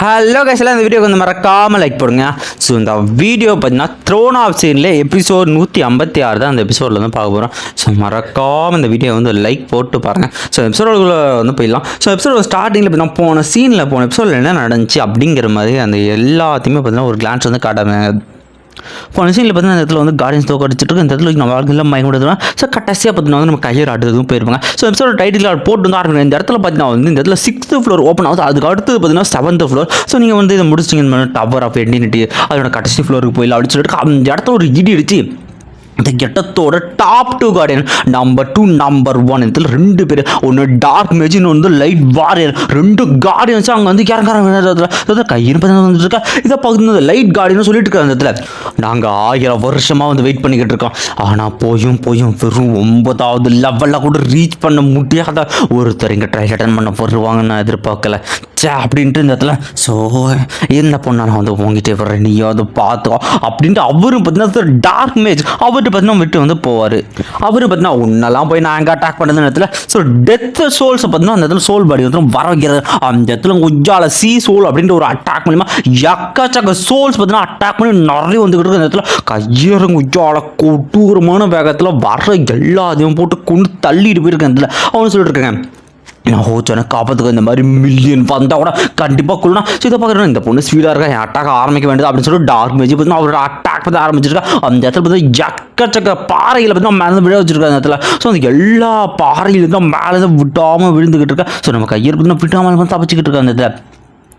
Hello கைஸ்லாம் இந்த வீடியோக்கு வந்து மறக்காமல் லைக் போடுங்க. ஸோ இந்த வீடியோ பார்த்தீங்கன்னா த்ரோன் ஆஃப் சீனில் எபிசோட் நூற்றி ஐம்பத்தி ஆறு தான் அந்த எபிசோடில் வந்து பார்க்க போகிறோம் ஸோ மறக்காமல் இந்த வீடியோ வந்து லைக் போட்டு பாருங்கள் ஸோ எபிசோடுக்குள்ளே வந்து போயிடலாம். ஸோ எபிசோட் ஸ்டார்டிங்கில் பார்த்தீங்கன்னா போன சீனில் போன எபிசோடில் என்ன நடந்துச்சு அப்படிங்கிற மாதிரி அந்த எல்லாத்தையுமே பார்த்தீங்கன்னா ஒரு கிளான்ஸ் வந்து காட்டாங்க போன சீனில் பார்த்தீங்கன்னா இந்த இடத்துல வந்து கார்டன்ஸ் தோக்க இந்த இடத்துல நம்ம வாழ்க்கையில் மயங்க விடுறதுனா ஸோ கடைசியாக பார்த்தீங்கன்னா வந்து நம்ம கையர் ஆடுறதும் போயிருப்பாங்க. ஸோ எபிசோட டைட்டில் போட்டு வந்து ஆரம்பிக்கும் இந்த இடத்துல பார்த்தீங்கன்னா வந்து இந்த இடத்துல சிக்ஸ்த்து ஃப்ளோர் ஓப்பன் ஆகுது அதுக்கு அடுத்து பார்த்தீங்கன்னா செவன்த் ஃப்ளோர் ஸோ நீங்கள் வந்து இதை முடிச்சிட்டிங்க டவர் ஆஃப் எண்டினிட்டி அதோட கடைசி ஃப்ளோருக்கு போயிடலாம் அப்படின்னு சொல்லிட்டு அந்த இடத்துல ஒரு இடி அடிச்சு இந்த கெட்டத்தோட top two guardian number two number one இதில் ரெண்டு பேர். ஒன்று டார்க் மேஜின் வந்து லைட் வாரியர் ரெண்டு கார்டியன்ஸ் அங்கே வந்து இறங்குறாங்க. கையில் வந்துட்டு இருக்கா? இதை பகுதி லைட் கார்டியன் சொல்லிட்டு இருக்காங்க அந்த இடத்துல. நாங்கள் ஆயிரம் வருஷமாக வந்து வெயிட் பண்ணிக்கிட்டு இருக்கோம். ஆனால் போயும் போயும் வெறும் ஒன்பதாவது லெவலில் கூட ரீச் பண்ண முடியாத ஒருத்தர் இங்கே ட்ரை அட்டன் பண்ண வருவாங்கன்னு நான் எதிர்பார்க்கல. சே அப்படின்ட்டு இந்த இடத்துல ஸோ இந்த பொண்ணை நான் வந்து உங்ககிட்ட வர்றேன்? நீயோ அதை பார்த்தோ அப்படின்ட்டு அவரும் பார்த்தீங்கன்னா டார்க் மேஜ் அவர்கிட்ட பார்த்தீங்கன்னா விட்டு வந்து போவார். அவரு பார்த்தீங்கன்னா உன்னெல்லாம் போய் நான் எங்கே அட்டாக் பண்ணது இடத்துல ஸோ டெத் சோல்ஸை பார்த்தீங்கன்னா அந்த இடத்துல சோல் பாடி வந்து வர வைக்கிறது அந்த இடத்துல உஜ்ஜால சி சோல் அப்படின்ற ஒரு அட்டாக் மூலிமா எக்கச்சக்க சோல்ஸ் பார்த்தீங்கன்னா அட்டாக் பண்ணி நிறைய வந்துக்கிட்டு இருக்கு. அந்த இடத்துல கையறங்க உஜ்ஜால கொடூரமான வேகத்தில் வர எல்லாத்தையும் போட்டு கொண்டு தள்ளிட்டு போயிருக்கேன். அந்த இடத்துல அவனு சொல்லிட்டு இருக்காங்க நான் ஹோச்சனை காப்பாற்றுக்க இந்த மாதிரி மில்லியன் வந்தால் கூட கண்டிப்பாக கொள்ளணும் ஸோ இதை பார்க்குறேன் இந்த பொண்ணு ஸ்பீடாக இருக்கா? என் அட்டாக் ஆரம்பிக்க வேண்டியது அப்படின்னு சொல்லிட்டு டார்க் மேஜ் பார்த்தீங்கன்னா அவரோட அட்டாக் பார்த்து ஆரம்பிச்சிருக்கா. அந்த இடத்துல பார்த்தா எக்கச்சக்க பாறையில் பார்த்தீங்கன்னா மேலே விழ வச்சிருக்கா அந்த இடத்துல. ஸோ அந்த எல்லா பாறையிலும் தான் மேலே தான் விட்டாமல் விழுந்துக்கிட்டு இருக்கா. ஸோ நம்ம கையில் பார்த்தீங்கன்னா விட்டாமல் தப்பிச்சுக்கிட்டு இருக்கா அந்த இடத்துல.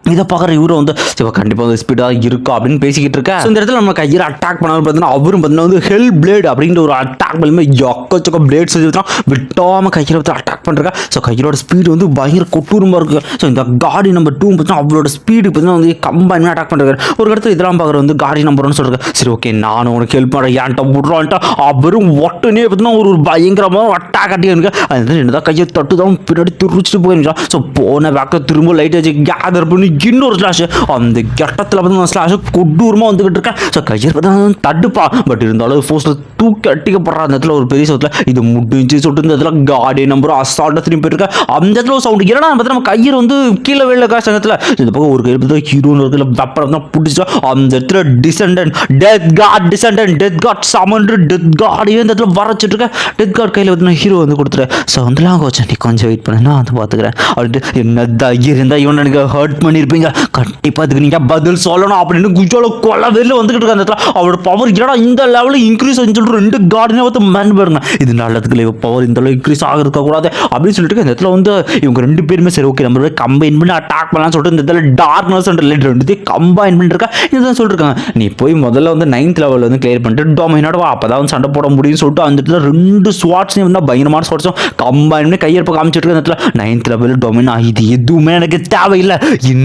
இதை பார்க்குற இவரும் வந்து சிவ கண்டிப்பாக வந்து ஸ்பீடாக இருக்கா? அப்படின்னு பேசிக்கிட்டு இருக்கா. இந்த இடத்துல நம்ம கையில் அட்டாக் பண்ணாலும் பார்த்தீங்கன்னா அவரும் பார்த்தீங்கன்னா வந்து ஹெல் பிளேட் அப்படின்ற ஒரு அட்டாக் மூலியமாக எக்கச்சக்க பிளேட்ஸ் வச்சுருக்கோம் விட்டாமல் கையில் வந்து அட்டாக் பண்ணுறா ஸோ கையிலோட ஸ்பீடு வந்து பயங்கர கொட்டூரமாக இருக்குது ஸோ இந்த காடி நம்பர் டூ பார்த்தீங்கன்னா அவரோட ஸ்பீடு பார்த்தீங்கன்னா வந்து கம்பைன் அட்டாக் பண்ணுறாரு ஒரு இடத்துல இதெல்லாம் பார்க்குற வந்து காடி நம்பர்னு ஒன்று சரி ஓகே நானும் உனக்கு ஹெல்ப் பண்ணுறேன் ஏன்ட்ட விட்றான்ட்டா அவரும் ஒட்டுனே பார்த்தீங்கன்னா ஒரு பயங்கரமாக அட்டாக் கட்டி எனக்கு அது என்னதான் கையை தட்டு தான் பின்னாடி துருச்சிட்டு போயிருந்துச்சா ஸோ போன வேக்க திரும்ப லைட் வச்சு கேதர் பண்ணி இன்னொரு ஸ்லாஷ் அந்த கெட்டத்தில் வந்து ஸ்லாஷ் கொடூரமாக வந்துக்கிட்டு இருக்கேன். ஸோ கையில் பார்த்தா தடுப்பா பட் இருந்தாலும் ஃபோர்ஸில் தூக்கி அட்டிக்கப்படுற அந்த இடத்துல ஒரு பெரிய சவுத்தில் இது முடிஞ்சு சொல்லிட்டு இந்த இடத்துல காடி நம்பரும் அசால்ட்டாக திரும்பி போயிருக்கா அந்த இடத்துல ஒரு சவுண்டு ஏன்னா பார்த்தா நம்ம கையில் வந்து கீழே வெளில காசு அந்த இடத்துல. இந்த பக்கம் ஒரு கையில் பார்த்தா ஹீரோன்னு இருக்கிற வெப்பரம் தான் பிடிச்சா அந்த இடத்துல descendant death god descendant death god சமன்று death காடையே இந்த இடத்துல வரைச்சிட்டு இருக்கேன். டெத் காட் கையில் வந்து ஹீரோ வந்து கொடுத்துரு. ஸோ வந்துலாம் கொஞ்சம் நீ கொஞ்சம் வெயிட் பண்ணு நான் வந்து பார்த்துக்கிறேன். அப்படின்ட்டு என்ன தைரியம் இருந்தால் இவன் எனக்கு ஹர்ட் பண்ணி பண்ணியிருப்பீங்க கண்டிப்பாக அதுக்கு நீங்கள் பதில் சொல்லணும் அப்படின்னு குஜோல கொலை வெளில வந்துக்கிட்டு இருக்க அந்த இடத்துல. அவரோட பவர் என்னடா இந்த லெவலில் இன்க்ரீஸ் ஆச்சுன்னு சொல்லிட்டு ரெண்டு கார்டனே வந்து மேன் பாருங்க இது நல்லதுக்கு இல்லை பவர் இந்த அளவு இன்க்ரீஸ் ஆகிருக்க கூடாது அப்படின்னு சொல்லிட்டு இந்த இடத்துல வந்து இவங்க ரெண்டு பேருமே சரி ஓகே நம்ம கம்பைன் பண்ணி அட்டாக் பண்ணலாம்னு சொல்லிட்டு இந்த இடத்துல டார்க்னஸ் அண்ட் லைட் ரெண்டுத்தையும் கம்பைன் பண்ணிருக்கா இதுதான் சொல்லிருக்காங்க நீ போய் முதல்ல வந்து நைன்த் லெவலில் வந்து கிளியர் பண்ணிட்டு டொமைனோட வா. அப்போ தான் வந்து சண்டை போட முடியும்னு சொல்லிட்டு அந்த இடத்துல ரெண்டு ஸ்வாட்ஸ்லையும் வந்து பயங்கரமான ஸ்வாட்ஸும் கம்பைன் பண்ணி கையெழுப்ப காமிச்சிட்டு இருக்க இந்த இடத்துல. நைன்த் லெவலில் டொமைன் இது எதுவுமே எனக்கு தேவையில்லை.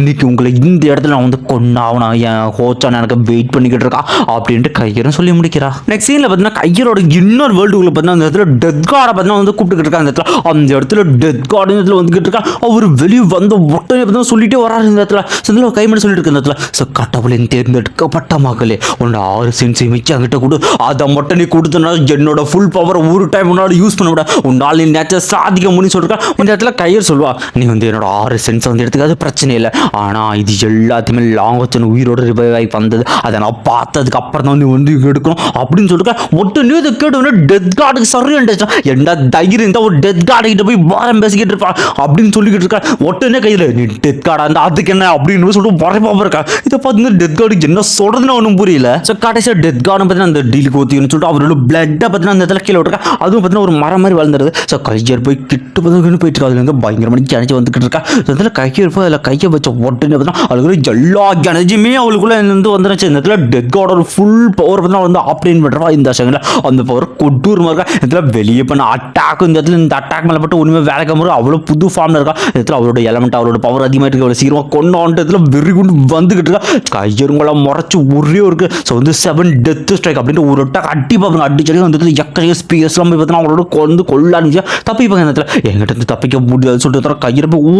இன்னைக்கு உங்களை இந்த இடத்துல நான் வந்து கொண்டாவனா என் ஹோச்சான் எனக்கு வெயிட் பண்ணிக்கிட்டு இருக்கா? அப்படின்ட்டு கையரும் சொல்லி முடிக்கிறா. நெக்ஸ்ட் சீனில் பார்த்தீங்கன்னா கையரோட இன்னொரு வேர்ல்டுக்குள்ள பார்த்தீங்கன்னா அந்த இடத்துல டெத் கார்டை பார்த்தீங்கன்னா வந்து கூப்பிட்டுக்கிட்டு இருக்கா அந்த இடத்துல. அந்த இடத்துல டெத் கார்டு இடத்துல வந்துக்கிட்டு இருக்கா? அவர் வெளியே வந்த உடனே பார்த்தீங்கன்னா சொல்லிட்டே வராரு இந்த இடத்துல. ஸோ இதில் கை மட்டும் சொல்லிட்டு இருக்க இந்த இடத்துல. ஸோ கடவுளின் தேர்ந்தெடுக்கப்பட்ட மகளே உன்னோட ஆறு சென்ஸை மிச்சம் அங்கிட்ட கொடு. அதை மட்டும் நீ கொடுத்தனா என்னோட ஃபுல் பவர் ஒரு டைம் உன்னால் யூஸ் பண்ண விட உன்னால் நீ நேச்சர் சாதிக்க முடியும் சொல்லிருக்கா இந்த இடத்துல கையர் சொல்லுவா நீ வந்து என்னோட ஆறு சென்ஸை வந்து எடுத்துக்காது பிரச்சனை இல்லை. ஆனால் இது எல்லாத்தையுமே லாங் வச்சு உயிரோட ரிவைவ் ஆகி வந்தது. அதை நான் பார்த்ததுக்கு அப்புறம் தான் நீ வந்து எடுக்கணும் அப்படின்னு சொல்லிட்டு ஒட்டு நீ இதை கேட்டு உடனே டெத் கார்டுக்கு சரியான என்ன தைரியம் இருந்தால் ஒரு டெத் கார்டு கிட்ட போய் வாரம் பேசிக்கிட்டு இருப்பான் அப்படின்னு சொல்லிக்கிட்டு இருக்கா ஒட்டுனே கையில் நீ டெத் கார்டா இருந்தால் அதுக்கு என்ன? அப்படின்னு சொல்லிட்டு வரைப்பா இருக்கா இதை பார்த்து டெத் கார்டுக்கு என்ன சொல்கிறதுன்னு ஒன்றும் புரியல. ஸோ கடைசியாக டெத் கார்டு பார்த்தீங்கன்னா அந்த டீலுக்கு ஊற்றின்னு சொல்லிட்டு அவரோட பிளட்டை பார்த்தீங்கன்னா அந்த இடத்துல கீழே விட்டுருக்கா அதுவும் பார்த்தீங்கன்னா ஒரு மரம் மாதிரி வளர்ந்துருது. ஸோ கையர் போய் கிட்டு பார்த்து போயிட்டு இருக்கா அதுல இருந்து கிணச்சி வந்துக்கிட்டு இருக்கா. அதில் கையர் போய் அதில் கையை வச்ச மட்டும் பார்த்தீங்கன்னா எல்லா எனர்ஜியுமே அவளுக்குள்ள வந்து வந்துருச்சு இந்த இடத்துல டெத் கார்டோட ஃபுல் பவர் பார்த்தீங்கன்னா வந்து ஆப்ரேட் பண்ணுறா இந்த செகண்டில் அந்த பவர் கொட்டூரமாக இருக்கா? இடத்துல வெளியே பண்ண அட்டாக் இந்த இடத்துல இந்த அட்டாக் மேலே பட்டு உண்மையாக வேலை முறை அவ்வளோ புது ஃபார்மில் இருக்கா? இடத்துல அவரோட எலமெண்ட் அவரோட பவர் அதிகமாக இருக்கு. அவ்வளோ சீக்கிரமாக கொண்டாண்டு இடத்துல வெறி கொண்டு வந்துக்கிட்டு இருக்கா? கையருங்களை முறைச்சு ஒரே இருக்கு. ஸோ வந்து செவன் டெத் ஸ்ட்ரைக் அப்படின்ட்டு ஒரு அட்டாக் அடி பார்ப்பாங்க அடிச்சடி வந்து இடத்துல ஸ்பீஸ்லாம் போய் பார்த்தீங்கன்னா அவங்களோட கொண்டு கொள்ளாடிச்சு தப்பிப்பாங்க இந்த இடத்துல. என்கிட்ட இருந்து தப்பிக்க முடியாது சொல்லிட்டு தர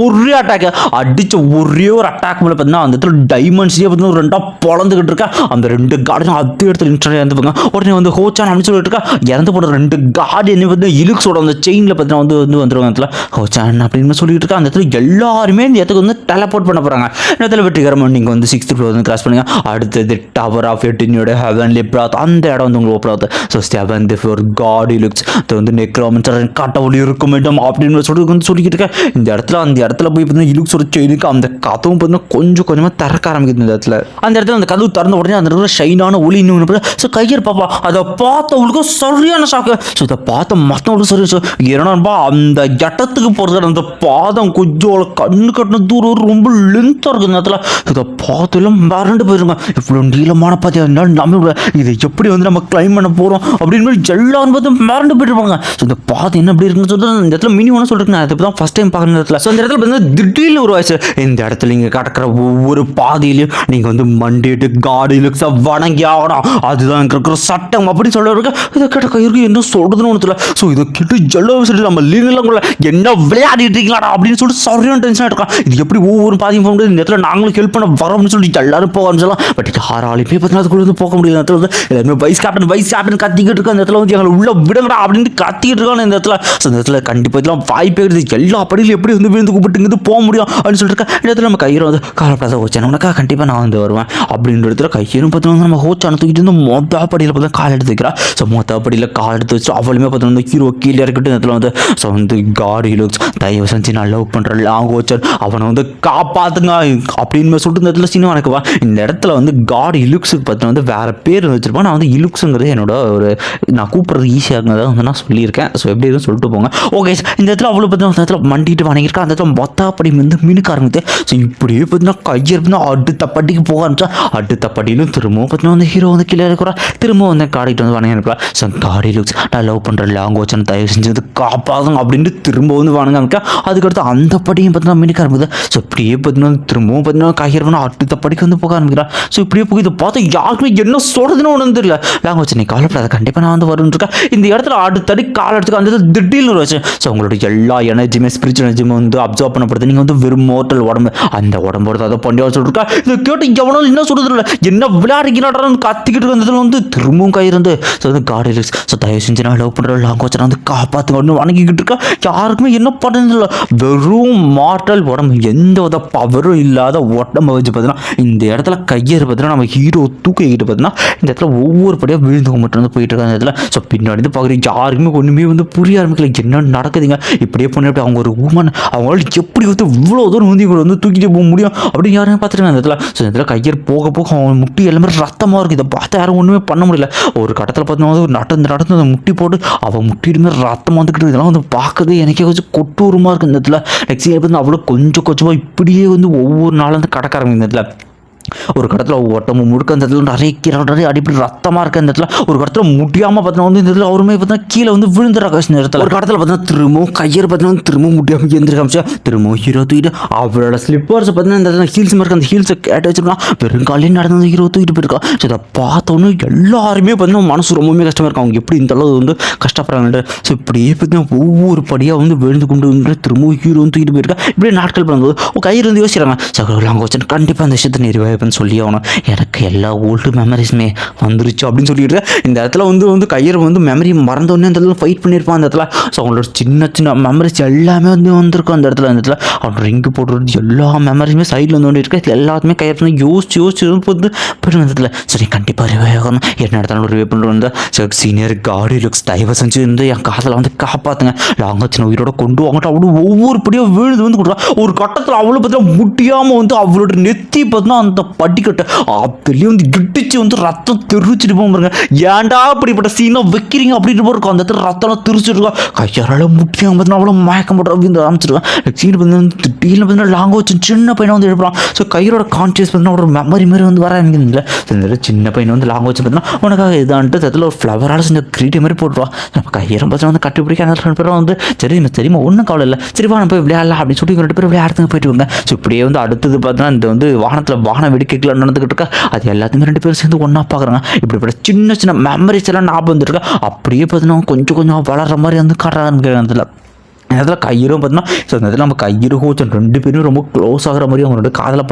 ஒரே அட்டாக் அடிச்ச ஒரே ஒரு அட்டாக் மேலே பார்த்தீங்கன்னா அந்த இடத்துல டைமண்ட்ஸே பார்த்தீங்கன்னா ரெண்டாக பொழந்துக்கிட்டு இருக்கா? அந்த ரெண்டு கார்டியும் அதே இடத்துல இன்ஸ்டா இறந்துப்பாங்க உடனே வந்து ஹோச்சான் அப்படின்னு சொல்லிட்டு இருக்கா? இறந்து போன ரெண்டு கார்டியன் வந்து இலுக்ஸோட அந்த செயினில் பார்த்தீங்கன்னா வந்து வந்து வந்துருவாங்க. இடத்துல ஹோச்சான் அப்படின்னு சொல்லிட்டு இருக்கா? அந்த இடத்துல எல்லாருமே இந்த இடத்துக்கு வந்து டெலபோர்ட் பண்ண போகிறாங்க இந்த இடத்துல வெற்றிகரமாக நீங்கள் வந்து சிக்ஸ்த் ஃப்ளோர் வந்து கிராஸ் பண்ணுங்க. அடுத்தது டவர் ஆஃப் எட்டினியோட ஹெவன் லிப்ராத் அந்த இடம் வந்து உங்களுக்கு ஓப்பன் ஆகுது. So seventh four god looks அது வந்து நெக்ரோமன்சர் காட்டவழி இருக்கும் இடம் அப்படின்னு சொல்லி வந்து சொல்லிக்கிட்டு இருக்கேன் இந்த இடத்துல அந்த இடத்துல போய் பார்த்தீங்கன்னா இலுக்ஸோட செயினுக்கு அந்த கதவும் பார்த்தீங்கன்னா கொஞ்சம் கொஞ்சமாக திறக்க ஆரம்பிக்குது இந்த இடத்துல. அந்த இடத்துல அந்த கதவு திறந்த உடனே அந்த இடத்துல ஷைனான ஒளி இன்னும் ஸோ கையர் பாப்பா அதை பார்த்தவங்களுக்கு சரியான ஷாக்கு ஸோ இதை பார்த்த மற்றவங்களுக்கு சரி ஸோ என்னப்பா அந்த இடத்துக்கு போகிறது அந்த பாதம் கொஞ்சம் கண்ணு கட்டின தூரம் ரொம்ப லென்த்தாக இருக்குது இந்த இடத்துல. இதை பார்த்துலாம் மறந்து போயிருங்க. இவ்வளோ நீளமான பாத்தியா நம்ம இதை எப்படி வந்து நம்ம கிளைம் பண்ண போகிறோம் அப்படின்னு எல்லாரும் பார்த்து மறந்து போயிருப்பாங்க ஸோ இந்த பாதை என்ன அப்படி இருக்குன்னு சொல்லிட்டு இந்த இடத்துல மினி ஒன்று சொல்லிட்டு நான் இப்போ தான் ஃபஸ்ட் டைம் பார்க்குற இடத்துல. ஸோ அந்த இடத்துல பார்த்தீங்கன்னா திடீர்னு ஒரு வாய்ஸ் இந்த இடத்துல நீங்கள் கிடக்கிற ஒவ்வொரு பாதையிலையும் நீங்கள் வந்து மண்டிட்டு காடு லுக்ஸாக வணங்கி ஆகணும். அதுதான் இருக்கிற சட்டம். அப்படின்னு சொல்ல இதை கிட்ட கயிறு என்ன சொல்கிறதுன்னு ஒன்று தெரியல. ஸோ இதை கிட்ட ஜல்லோ சொல்லி நம்ம லீகெல்லாம் கூட என்ன விளையாடிட்டு இருக்கீங்களாடா? அப்படின்னு சொல்லிட்டு சரியான டென்ஷனாக இருக்கான். இது எப்படி ஒவ்வொரு பாதையும் போக முடியாது? இந்த இடத்துல நாங்களும் ஹெல்ப் பண்ண வரோம்னு சொல்லி எல்லாரும் போக ஆரம்பிச்சலாம் பட் யாராலையுமே பார்த்தீங்கன்னா அதுக்குள்ள வந்து போக முடியாது இடத்துல வந்து எல்லாருமே வைஸ் கேப்டன் வைஸ் கேப்டன் கத்திக்கிட்டு இருக்க இந்த இடத்துல வந்து எங்களை உள்ள விடுங்கடா அப்படின்னு கத்திக்கிட்டு இருக்காங்க இந்த இடத்துல. ஸோ இந்த இடத்துல கண்டிப்பாக இதெல்லாம் வாய்ப்பு இருக்குது எல்லா படியிலும் எப்படி வந்து விழுந்து கூப்பிட்டு போக முடியும் அப்படின்னு சொல்லிட்டு இந்த இடத்துல நம்ம கயிறு வந்து காலப்படாத ஹோச்சான் உனக்கா கண்டிப்பாக நான் வந்து வருவேன். அப்படின்ற இடத்துல கையரும் பார்த்தீங்கன்னா நம்ம ஹோச்சான தூக்கிட்டு வந்து மொத்த படியில் பார்த்தா கால் எடுத்து வைக்கிறா. ஸோ மொத்த படியில் கால் எடுத்து வச்சு அவளுமே பார்த்தீங்கன்னா ஹீரோ கீழே இருக்கட்டும் இந்த இடத்துல வந்து ஸோ வந்து காடி லுக்ஸ் தயவு செஞ்சு நான் லவ் பண்ணுற லாங் ஹோச்சர் அவனை வந்து காப்பாத்துங்க அப்படின்னு சொல்லிட்டு இந்த இடத்துல சினிமா எனக்கு இந்த இடத்துல வந்து காட் இலுக்ஸுக்கு பார்த்தா வந்து வேறு பேர் வச்சிருப்பேன். நான் வந்து இலுக்ஸுங்கிறது என்னோட ஒரு நான் கூப்பிட்றது ஈஸியாக இருந்ததை வந்து நான் சொல்லியிருக்கேன். ஸோ எப்படி எதுவும் சொல்லிட்டு போங்க. ஓகே இந்த இடத்துல அவ்வளோ பார்த்தீங்கன்னா அந்த இடத்துல மண்டிட்டு வணங்கியிருக்கா. அந்த இடத்துல மொத்தாப்படி வந்து மினுக்க ஆரம்பித்து ஸோ இப்படியே பார்த்தீங்கன்னா கையர் வந்து அடுத்த படிக்கு போக ஆரம்பிச்சா அடுத்த படியிலும் திரும்பவும் பார்த்தீங்கன்னா வந்து ஹீரோ வந்து கீழே இருக்கிறா திரும்ப வந்து காடிக்கிட்டு வந்து வணங்கி இருக்கலாம் ஸோ காடி லுக்ஸ் நான் லவ் பண்ணுற லாங்குவேஜ் தயவு செஞ்சது வந்து காப்பாதுங்க அப்படின்ட்டு திரும்ப வந்து வணங்க ஆரம்பிக்கா அதுக்கடுத்து அந்த படியும் பார்த்தீங்கன்னா மினிக்க ஆரம்பிக்குது. ஸோ இப்படியே பார்த்தீங்கன்னா திரும்பவும் பார்த்தீங்கன்னா கையர் வந்து அடுத்த படிக்கு வந்து போக ஆரம்பிக்கிறா. ஸோ இப்படியே போய் இதை பார்த்தா யாருக்குமே என்ன சொல்கிறதுன்னு ஒன்று தெரியல. லாங்குவேஜ் வச்சு நீ கவலைப்படாத கண்டிப்பாக நான் வந்து வரும்னு இருக்கேன். இந்த இடத்துல அடுத்தடி கால எடுத்துக்க அந்த இடத்துல திடீர்னு ஒரு வச்சு ஸோ உங்களோட எல்லா எனர்ஜியுமே ஸ்பிரிச்சுவல் எனர்ஜியுமே வந்து அப்சர்வ் பண்ணப்படுது. நீங்கள் வந்து வெறும் மோட்டல் உடம்பு. அந்த உடம்போட அதை பண்ணியா சொல்லிருக்கா இதை கேட்டு எவனோ என்ன சொல்றது இல்லை என்ன விளையாடுகிறான்னு கத்திக்கிட்டு இருந்ததுல வந்து திரும்பவும் கை இருந்து. ஸோ வந்து காடி ஸோ தயவு செஞ்சு நான் லவ் பண்ணுற லாங்குவேஜ் நான் வந்து காப்பாற்றுங்க அப்படின்னு வணங்கிக்கிட்டு இருக்கா யாருக்குமே என்ன பண்ணுறது இல்லை. வெறும் மாட்டல் உடம்பு. எந்த வித பவரும் இல்லாத உடம்பை வச்சு பார்த்தீங்கன்னா இந்த இடத்துல கையேறு பார்த்தீங்கன்னா நம்ம ஹீரோ தூக்கிக்கிட்டு பார்த்தீங்கன்னா இந்த இடத்துல ஒவ்வொரு படியாக விழுந்து மட்டும் வந்து போயிட்டு இருக்காங்க இந்த இடத்துல. ஸோ பின்னாடி வந்து பார்க்குறீங்க யாருக்குமே ஒன்றுமே வந்து புரிய ஆரம்பிக்கல. என்ன நடக்குதுங்க? இப்படியே பண்ணிட்டு அவங்க ஒரு உமன் அவங்களால எப்படி வந்து இவ்வளோ தூரம் வந்து இவங்களை வந்து தூக்கிட்டு போக முடியும். அப்படின்னு யாருமே பார்த்துருக்காங்க. அந்த இடத்துல ஸோ இதில் கையர் போக போக அவன் முட்டி எல்லாமே ரத்தமாக இருக்குது. இதை பார்த்து யாரும் ஒன்றுமே பண்ண முடியல. ஒரு கட்டத்தில் பார்த்தீங்கன்னா ஒரு நடந்து நடந்து அந்த முட்டி போட்டு அவன் முட்டியிலுமே ரத்தம் வந்துக்கிட்டு இதெல்லாம் வந்து பார்க்கறது எனக்கே கொஞ்சம் கொட்டூரமாக இருக்குது. இந்த இடத்துல நெக்ஸ்ட் வந்து அவ்வளோ கொஞ்சம் கொஞ்சமாக இப்படியே வந்து ஒவ்வொரு நாளும் வந்து கடக்க ஆரம்பிக்கும் இந்த இடத்துல. ஒரு கடத்தில் ஒட்டமும் முழுக்க அந்த இடத்துல நிறைய கீரை நிறைய அடிப்படை ரத்தமாக இருக்க அந்த இடத்துல ஒரு கடத்தில் முடியாமல் பார்த்தீங்கன்னா வந்து இந்த இடத்துல அவருமே பார்த்தீங்கன்னா கீழே வந்து விழுந்துடுறாங்க இந்த இடத்துல. ஒரு கடத்தில் பார்த்தீங்கன்னா திரும்பவும் கையர் பார்த்தீங்கன்னா திரும்பவும் முடியாமல் எந்திரிக்க காமிச்சா திரும்பவும் ஹீரோ தூக்கிட்டு அவரோட ஸ்லிப்பர்ஸ் பார்த்தீங்கன்னா இந்த இடத்துல ஹீல்ஸ் மாதிரி அந்த ஹீல்ஸை கேட்டு வச்சிருக்கான் பெருங்காலையும் நடந்து அந்த ஹீரோ தூக்கிட்டு போயிருக்கா. ஸோ இதை பார்த்தோன்னே எல்லாருமே பார்த்தீங்கன்னா மனசு ரொம்பவுமே கஷ்டமாக இருக்கும். அவங்க எப்படி இந்த அளவு வந்து கஷ்டப்படுறாங்கன்ட்டு ஸோ இப்படியே பார்த்தீங்கன்னா ஒவ்வொரு படியாக வந்து விழுந்து கொண்டு வந்து திரும்பவும் ஹீரோ வந்து தூக்கிட்டு போயிருக்கா. இப்படியே நாட்கள் பண்ணும்போது கயிறு வந்து யோசிக்கிறாங்க. சகோ லாங்க வச்சு கண்டிப்பாக அந்த விஷயத்தை வைப்பேன்னு சொல்லி ஆகணும் எனக்கு எல்லா ஓல்டு மெமரிஸுமே வந்துருச்சு அப்படின்னு சொல்லிட்டு இந்த இடத்துல வந்து வந்து கையை வந்து மெமரி மறந்தோடனே அந்த இடத்துல ஃபைட் பண்ணியிருப்பான் அந்த இடத்துல. ஸோ அவங்களோட சின்ன சின்ன மெமரிஸ் எல்லாமே வந்து வந்திருக்கும் அந்த இடத்துல அந்த இடத்துல. அவன் ரிங்கு போடுறது எல்லா மெமரிஸுமே சைடில் வந்து ஒன்று இருக்கு. எல்லாத்துமே கயிறு பண்ணி யோசிச்சு யோசிச்சு வந்து போயிட்டு அந்த இடத்துல. சரி கண்டிப்பாக ரிவே ஆகணும் என்ன இடத்துல ரிவே பண்ணுறது வந்து சரி சீனியர் காடி லுக்ஸ் தயவு செஞ்சு வந்து என் காதில் வந்து காப்பாற்றுங்க லாங்கச்சின உயிரோட கொண்டு வாங்கிட்டு அவ்வளோ ஒவ்வொரு படியாக விழுது வந்து கொடுக்குறா ஒரு கட்டத்தில் அவ்வளோ பார்த்தீங்கன்னா முடியாமல் வந்து அவளோட நெத்தி பார்த்தீங்கன்னா அந்த படிக்கட்டை. அதுலேயும் வந்து கிட்டிச்சு வந்து ரத்தம் தெரிச்சிட்டு போங்க ஏன்டா அப்படிப்பட்ட சீனாக வைக்கிறீங்க? அப்படின்னு போய் இருக்கும். அந்த இடத்துல ரத்தம் தெரிச்சிட்டு இருக்கோம். கையாரால முடியாமல் பார்த்தீங்கன்னா அவ்வளோ மயக்கம் போட்டு அப்படின்னு ஆரம்பிச்சிருக்கான் சீன் வந்து திடீர்னு பார்த்தீங்கன்னா லாங்குவேஜ் வச்சு சின்ன பையனை வந்து எழுப்புறான். ஸோ கையோட கான்சியஸ் பார்த்தீங்கன்னா ஒரு மெமரி மாதிரி வந்து வர எனக்கு இல்லை இந்த சின்ன பையன் வந்து லாங்க வச்சு பார்த்தீங்கன்னா உனக்காக இதான்ட்டு அதில் ஒரு ஃப்ளவரால் செஞ்ச கிரீட்டி மாதிரி போட்டுருவா நம்ம கையரம் பார்த்தீங்கன்னா வந்து கட்டுப்பிடிக்க அந்த ரெண்டு பேரும் வந்து சரி எனக்கு தெரியுமா? ஒன்றும் கவலை இல்லை. சரி வா நம்ம போய் விளையாடலாம் அப்படின்னு சொல்லி ரெண்டு பேரும் விளையாடுறதுக்கு போயிட்டு வாங்க ஸோ இப்படியே வந்து அடுத்தது பார்த்தீங்கன்னா இந்த வந்து வானத்தில் வானம் வேடிக்கைகள் நடந்துக்கிட்டு இருக்கா? அது எல்லாத்தையுமே ரெண்டு பேரும் சேர்ந்து ஒன்றா பார்க்குறாங்க இப்படிப்பட்ட சின்ன சின்ன மெமரிஸ் எல்லாம் ஞாபகம் வந்துருக்கா அப்படியே பார்த்தீங்கன்னா கொஞ்சம் கொஞ்சம் வளர்ற மாதிரி வந்து காட்ட நேரத்தில் கையிரும் இடத்துல பார்த்தீங்கன்னா ஸோ இந்த இடத்துல நம்ம கையரு கோச்சன் ரெண்டு பேரும் ரொம்ப க்ளோஸ் ஆகிற மாதிரி அவங்க ரெண்டு காதல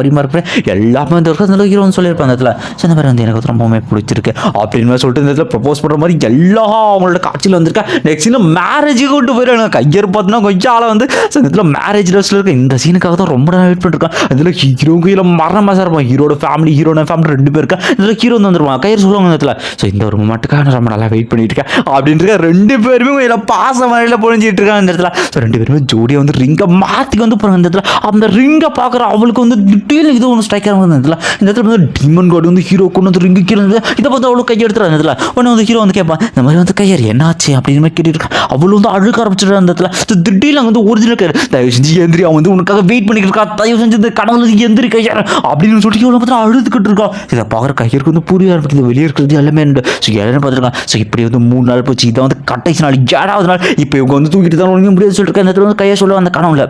எல்லாமே வந்து இருக்கிற அந்த ஹீரோன்னு சொல்லியிருப்பேன் அந்த இடத்துல ஸோ இந்த மாதிரி வந்து எனக்கு வந்து ரொம்பவுமே பிடிச்சிருக்கு. அப்படின்னு மாதிரி சொல்லிட்டு இந்த இடத்துல ப்ரப்போஸ் பண்ணுற மாதிரி எல்லா அவங்களோட காட்சியில் வந்திருக்கா. நெக்ஸ்ட் சீனில் மேரேஜுக்கு கொண்டு போயிடுறாங்க. கையர் பார்த்தீங்கன்னா கொஞ்சம் ஆளை வந்து ஸோ இந்த இடத்துல மேரேஜ் ட்ரெஸ்ஸில் இருக்க இந்த சீனுக்காக தான் ரொம்ப நேரம் வெயிட் பண்ணிருக்கேன். இதில் ஹீரோ கீழே மரணமாக சார் இருப்பான். ஹீரோட ஃபேமிலி ஹீரோட ஃபேமிலி ரெண்டு பேர் இருக்கா? இதில் ஹீரோ வந்து வந்துருவான் கையர் சொல்லுவாங்க இந்த இடத்துல ஸோ இந்த ஒரு மட்டுக்காக நான் ரொம்ப நல்லா வெயிட் பண்ணிட்டு இருக்கேன். அப்படின்ட்டு ரெண்டு பேருமே இதில் பாச மழையில் பொழிஞ்சிட்டு இருக்காங்க இந்த இடத்துல ஸோ ரெண்டு பேருமே ஜோடியாக வந்து ரிங்கை மாற்றி வந்து போகிறாங்க இந்த இடத்துல அந்த ரிங்கை பார்க்குற அவளுக்கு வந்து திடீர்னு இது ஒன்று ஸ்ட்ரைக் ஆகும் இந்த இடத்துல இந்த இடத்துல வந்து டீமன் கார்டு வந்து ஹீரோ கொண்டு வந்து ரிங்கு கீழே இருந்தது இதை பார்த்து அவளுக்கு கையை எடுத்துறாங்க. இந்த இடத்துல உடனே வந்து ஹீரோ வந்து கேட்பான் இந்த மாதிரி வந்து கையார் என்னாச்சு? அப்படின்னு மாதிரி கேட்டுருக்கா அவளும் வந்து அழுக்க ஆரம்பிச்சிடுறா அந்த இடத்துல. So, திடீர்னு வந்து ஒரிஜினல் கையார் தயவு செஞ்சு எந்திரி அவன் வந்து உனக்காக வெயிட் பண்ணிட்டு இருக்கா தயவு செஞ்சு இந்த கடவுள் எந்திரி கையார் அப்படின்னு சொல்லிட்டு இவ்வளோ பார்த்து அழுதுகிட்டு இருக்கா இதை பார்க்குற கையருக்கு வந்து புரிய ஆரம்பிக்குது. வெளியே இருக்கிறது எல்லாமே ஸோ எல்லாரும் பார்த்துருக்கான் ஸோ இப்படி வந்து மூணு நாள் போச்சு. இதை வந்து கட்டைசி நாள் ஏழாவது நாள். இப்போ இவங்க வந்து தூக்கிட்டு தான் முடியாது. சொல்லிட்டு இந்த இடத்துல வந்து கையை சொல்ல அந்த கனவுல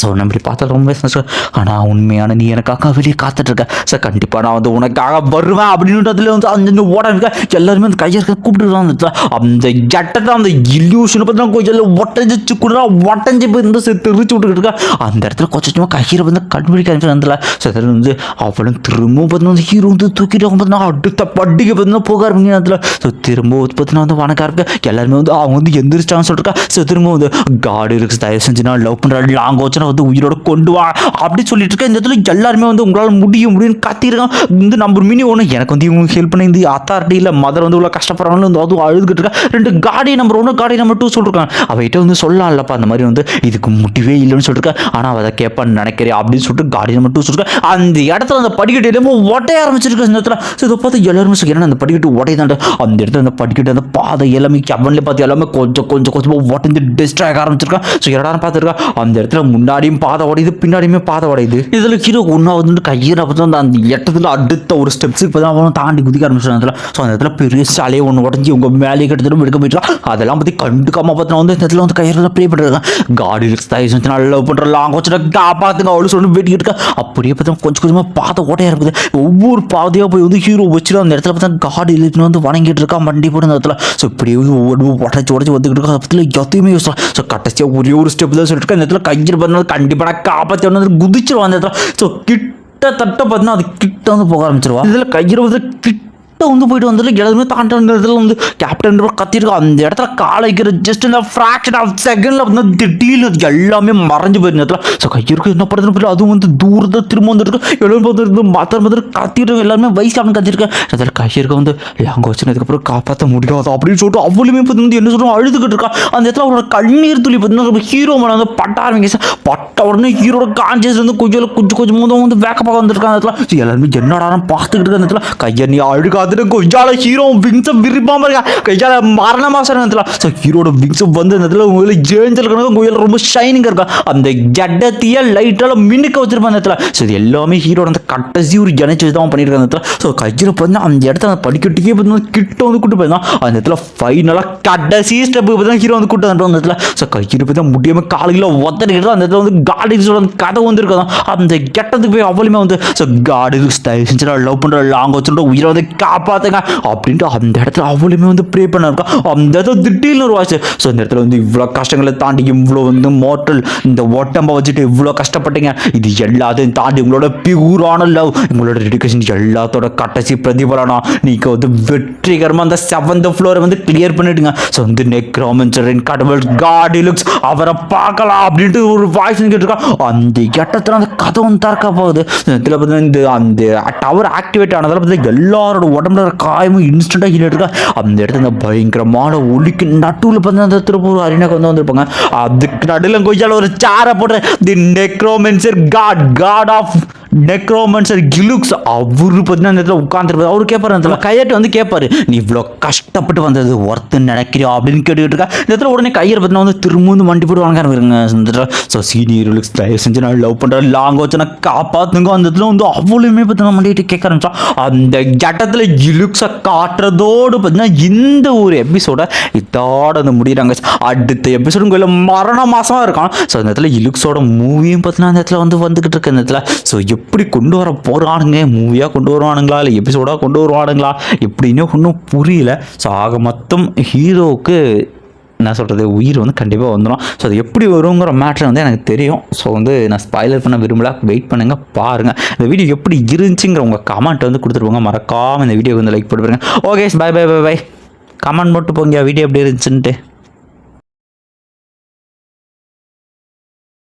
ஸோ நம்ம இப்படி பார்த்தா ரொம்ப சந்தோஷம். ஆனால் உண்மையான நீ எனக்காக வெளியே காத்துட்டு இருக்க சார் கண்டிப்பாக நான் வந்து உனக்காக வருவேன் அப்படின்னு அதில் வந்து அஞ்சு ஓட இருக்க. எல்லாருமே அந்த கையை இருக்க கூப்பிட்டுருக்காங்க அந்த அந்த ஜட்டத்தை அந்த இல்யூஷனை பார்த்தீங்கன்னா கொஞ்சம் ஒட்டஞ்சிச்சு கூட ஒட்டஞ்சி போய் இருந்து சரி தெரிச்சு விட்டுக்கிட்டு இருக்கா. அந்த இடத்துல கொஞ்சம் கொஞ்சமாக கையில் வந்து கண்டுபிடிக்க ஆரம்பிச்சு அந்த ஸோ அதில் வந்து அவளும் திரும்பவும் பார்த்தீங்கன்னா வந்து ஹீரோ வந்து தூக்கிட்டு அவங்க பார்த்தீங்கன்னா அடுத்த பட்டிக்கு பார்த்தீங்கன்னா போக ஆரம்பிங்க அதில் ஸோ திரும்ப வந்து பார்த்தீங்கன்னா வந்து வணக்கம் இருக்க. எல்லாருமே வந்து அவங்க வந்து எந்திரிச்சிட்டாங்கன்னு சொல்லிருக்கா ஸோ திரும்ப வந்து காடு இருக்கு. தயவு செஞ்சு நான் லவ் பண்ணுற லாங் மனுஷனை வந்து உயிரோட கொண்டு வா அப்படி சொல்லிட்டு இருக்க. இந்த இடத்துல எல்லாருமே வந்து உங்களால் முடியும் முடியும்னு கத்திருக்கான் வந்து நம்பர் மினி ஒன்று எனக்கு வந்து இவங்க ஹெல்ப் பண்ணி இந்த அத்தாரிட்டி இல்லை மதர் வந்து இவ்வளோ கஷ்டப்படுறாங்க வந்து அதுவும் அழுதுகிட்டு இருக்கா. ரெண்டு காடி நம்பர் ஒன்று காடி நம்பர் டூ சொல்லிருக்காங்க. அவகிட்ட வந்து சொல்லலாம்லப்பா அந்த மாதிரி வந்து இதுக்கு முடிவே இல்லைன்னு சொல்லிருக்கா. ஆனால் அவள் அதை கேட்பான்னு நினைக்கிறேன் அப்படின்னு சொல்லிட்டு காடி நம்பர் டூ சொல்லிருக்கா. அந்த இடத்துல அந்த படிக்கட்டு என்னமோ ஒட்டைய ஆரம்பிச்சிருக்கேன் இந்த இடத்துல. ஸோ இதை பார்த்து எல்லாருமே சொல்லி அந்த படிக்கட்டு உடையதாண்ட அந்த இடத்துல அந்த படிக்கட்டு அந்த பாதை எல்லாமே கவனில் பார்த்து எல்லாமே கொஞ்சம் கொஞ்சம் கொஞ்சமாக உடஞ்சி டிஸ்ட்ராக் ஆரம்பிச்சிருக்கான் ஸோ எல்லாரும் பார்த்துருக்கா? அந்த இடத்துல முன்னாடியும் பாதை உடையுது பின்னாடியுமே பாதை உடையுது இதில் ஹீரோ ஒன்றாவது வந்து கையில் அப்போ அந்த அந்த இடத்துல அடுத்த ஒரு ஸ்டெப்ஸுக்கு இப்போ தான் தாண்டி குதிக்க ஆரம்பிச்சிருக்கான் அதில் ஸோ அந்த இடத்துல பெரிய சாலையை ஒன்று உடஞ்சி உங்கள் மேலே கிட்டத்தட்ட எடுக்க போயிட்டு அதெல்லாம் பற்றி கண்டுக்காம பார்த்தா வந்து இந்த இடத்துல வந்து கையில் ப்ளே பண்ணுறாங்க காடி தயவு நல்லா பண்ணுற லாங் வச்சுட்டு காப்பாற்றுங்க அவ்வளோ சொல்லி வெட்டிக்கிட்டு இருக்கா. அப்படியே பார்த்தா கொஞ்சம் கொஞ்சமாக பாதை ஓட்டையாக இருக்குது. ஒவ்வொரு பாதையாக போய் வந்து ஹீரோ வச்சுட்டு அந்த இடத்துல பார்த்தா காடி இழுத்துன்னு வந்து வணங்கிட்டு இருக்கா மண்டி போட்டு அந்த இடத்துல. ஸோ இப்படியே வந்து ஒவ்வொரு உடச்சி உடச்சி வந்துக்கிட்டு இருக்கா. பக்கத்தில் எதையுமே யோசிக்கலாம் ஸோ கடைசியாக ஒரே ஒரு ஸ்டெப் தான் சொல்லிட்டு இருக்கா. இந்த இடத்துல கையில் பார்த்தா கண்டிப்பாக நான் காப்பாற்றி வந்து குதிச்சிருவான் அந்த இடத்துல ஸோ கிட்டத்தட்ட பார்த்தீங்கன்னா அது கிட்ட வந்து போக ஆரம்பிச்சிருவான் இதில் கையில் வந்து கிட்ட வந்து போயிட்டு வந்து எல்லாருமே தாண்டி இடத்துல வந்து கேப்டன் கத்திருக்கோம் அந்த இடத்துல காலை வைக்கிற ஜஸ்ட் இந்த ஃப்ராக்ஷன் ஆஃப் செகண்டில் வந்து திடீர்னு எல்லாமே மறைஞ்சு போயிருந்த இடத்துல. ஸோ கையிருக்கு என்ன பண்ணுறது புரியல. அதுவும் வந்து தூரத்தை திரும்ப வந்துருக்கு. எல்லாரும் பார்த்து மற்ற மற்ற கத்திருக்கோம் எல்லாருமே வயசாக கத்திருக்கேன் அதில் கையிருக்கு வந்து லாங்க வச்சுனதுக்கப்புறம் காப்பாற்ற முடியாது? அப்படின்னு சொல்லிட்டு அவளுமே பார்த்து வந்து என்ன சொல்கிறோம் அழுதுகிட்டு இருக்கா. அந்த இடத்துல அவரோட கண்ணீர் துளி பார்த்தீங்கன்னா ஹீரோ மேலே வந்து பட்ட ஆரம்பிங்க சார் பட்ட உடனே ஹீரோட கான்சியஸ் வந்து கொஞ்சம் கொஞ்சம் கொஞ்சம் வந்து வந்து பார்க்க வந்திருக்காங்க அந்த இடத்துல. எல்லாருமே என்னடா பார்த்துக்கிட்டு இருக்க அந்த இடத்துல கையை நீ பார்த்துட்டு கொஞ்சால ஹீரோ விங்ஸை விரும்பாமல் இருக்கா கையால மரணமாக சார் இடத்துல ஸோ ஹீரோட விங்ஸ் வந்து அந்த இடத்துல உங்களுக்கு ஜேஞ்சல் கணக்கு கோயில் ரொம்ப ஷைனிங்காக இருக்கா அந்த ஜட்டத்தையே லைட்டால மின்னுக்க வச்சிருப்பான் அந்த இடத்துல ஸோ இது எல்லாமே ஹீரோட அந்த கட்டசி ஒரு ஜனச்சு வச்சு தான் பண்ணியிருக்காங்க அந்த இடத்துல ஸோ கையில் பார்த்தா அந்த இடத்துல அந்த படிக்கட்டுக்கே பார்த்தா கிட்ட வந்து கூட்டு போயிருந்தான் அந்த இடத்துல ஃபைனலாக கடைசி ஸ்டெப்பு பார்த்தா ஹீரோ வந்து கூட்டு வந்துட்டு அந்த இடத்துல ஸோ கையில் பார்த்தா முடியாமல் காலையில் ஒத்தடிக்கிட்டு அந்த இடத்துல வந்து காடிஸோட அந்த கதை வந்து அந்த கெட்டத்துக்கு போய் அவளுமே வந்து ஸோ காடு தயவு செஞ்சு லவ் பண்ணுற லாங் வச்சுட்டு உயிரை வந்து காப்பாற்றுங்க அப்படின்ட்டு அந்த இடத்துல அவளுமே வந்து ப்ரே பண்ணிருக்கா அந்த இடத்துல திட்டில்னு ஒரு வாட்ச் ஸோ இந்த இடத்துல வந்து இவ்வளோ கஷ்டங்களை தாண்டி இவ்வளோ வந்து மோட்டல் இந்த ஒட்டம்பை வச்சுட்டு இவ்வளோ கஷ்டப்பட்டீங்க. இது எல்லாத்தையும் தாண்டி உங்களோட பியூரான லவ் உங்களோட டெடிக்கேஷன் எல்லாத்தோட கடைசி பிரதிபலனா. நீங்கள் வந்து வெற்றிகரமாக அந்த செவன்த் ஃப்ளோரை வந்து கிளியர் பண்ணிடுங்க. ஸோ வந்து நெக்ரோமன்சரின் கடவுள் காடி லுக்ஸ் அவரை பார்க்கலாம் அப்படின்ட்டு ஒரு வாய்ஸ் கேட்டிருக்கா. அந்த இடத்துல அந்த கதை வந்து திறக்க போகுது. இதில் பார்த்தீங்கன்னா இந்த அந்த டவர் ஆக்டிவேட் ஆனதால் பார்த்தீங்கன்னா எல்லாரோட உடம்புல காயமும் இன்ஸ்டண்ட்டாக ஹீல் இருக்கா? அந்த இடத்துல அந்த பயங்கரமான ஒலிக்கு நடுவில் பார்த்து அந்த திருப்பூர் அரினாக்கு வந்து வந்திருப்பாங்க. அதுக்கு நடுவில் கொஞ்சம் ஒரு சாரை போட்டு the necromancer god god of necromancer கிலுக்ஸ் அவரு பார்த்தீங்கன்னா அந்த இடத்துல உட்காந்துருப்பாரு அவர் கேட்பாரு அந்த இடத்துல கையட்டு வந்து கேட்பாரு நீ இவ்வளோ கஷ்டப்பட்டு வந்தது ஒர்த்து நினைக்கிறியா? அப்படின்னு கேட்டுக்கிட்டு இருக்கா. இந்த இடத்துல உடனே கையை பார்த்தீங்கன்னா வந்து திரும்ப வந்து மண்டி போட்டு வாங்க இருங்க ஸோ சீனியர் லுக்ஸ் தயவு செஞ்சு நான் லவ் பண்ணுறேன் லாங் வச்சுனா காப்பாத்துங்க. அந்த இடத்துல வந்து அவ்வளோமே பார்த்தீங்கன்னா மண்டிட்டு கேட்க ஆரம்பிச்சா. அந்த கட்டத்தில் கிலுக்ஸை காட்டுறதோடு பார்த்தீங்கன்னா இந்த ஒரு எபிசோட இதோட வந்து முடிகிறாங்க அடுத்த எபிசோடு மரண மாசமா இருக்கான். ஸோ அந்த இடத்துல இலுக்ஸோட மூவியும் பார்த்தீங்கன்னா அந்த இடத்துல வந்து வந்துக்கிட்டு இருக்கு. அந்த இடத்துல ஸோ எப்படி கொண்டு வர போகிறானுங்க மூவியாக கொண்டு வருவானுங்களா? இல்லை எபிசோடாக கொண்டு வருவானுங்களா? எப்படின்னு ஒன்றும் புரியல. ஸோ ஆக மொத்தம் ஹீரோவுக்கு என்ன சொல்கிறது உயிர் வந்து கண்டிப்பாக வந்துடும் ஸோ அது எப்படி வருங்கிற மேட்ரு வந்து எனக்கு தெரியும். ஸோ வந்து நான் ஸ்பாய்லர் பண்ண விரும்பல. வெயிட் பண்ணுங்கள் பாருங்கள் இந்த வீடியோ எப்படி இருந்துச்சுங்கிற உங்கள் கமெண்ட் வந்து கொடுத்துருவாங்க மறக்காமல் இந்த வீடியோ வந்து லைக் போட்டு பாருங்க. Okay bye bye bye bye comment மட்டும் போங்க. வீடியோ எப்படி இருந்துச்சுன்ட்டு.